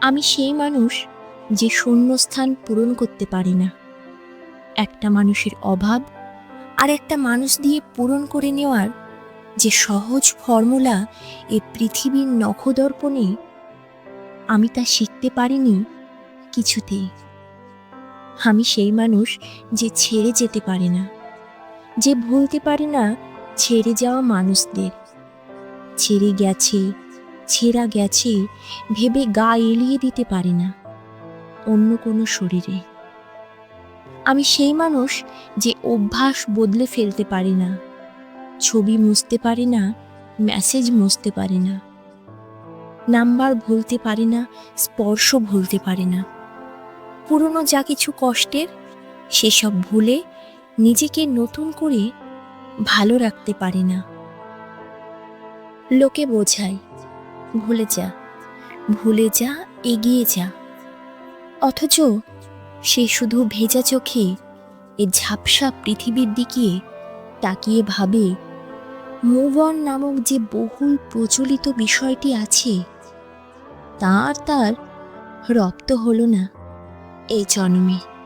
আমি সেই মানুষ যে শূন্যস্থান পূরণ করতে পারি না। একটা মানুষের অভাব আর একটা মানুষ দিয়ে পূরণ করে নেওয়ার যে সহজ ফর্মুলা এ পৃথিবীর নখদর্পণে আমি তা শিখতে পারিনি কিছুতেই। আমি সেই মানুষ যে ছেড়ে যেতে পারে না, যে ভুলতে পারে না ছেড়ে যাওয়া মানুষদের। ছেড়ে গেছে ছেঁড়া গেছে, ভেবে গা এলিয়ে দিতে পারে না, অন্য কোনো শরীরে। আমি সেই মানুষ যে অভ্যাস বদলে ফেলতে পারি না, ছবি মুছতে পারি না মেসেজ মুছতে পারি না, নাম্বার ভুলতে পারি না, স্পর্শ ভুলতে পারে না। পুরনো যা কিছু কষ্টের, সেসব ভুলে নিজেকে নতুন করে ভালো রাখতে পারে না। লোকে বোঝায় ভুলে যা ভুলে যা, এগিয়ে যা। অথচ সে শুধু ভেজা চোখে এ ঝাপসা পৃথিবীর দিকে তাকিয়ে ভাবে মুভ অন নামক যে বহুল প্রচলিত বিষয়টি আছে, তার তার রপ্ত হলো না এই জন্মে।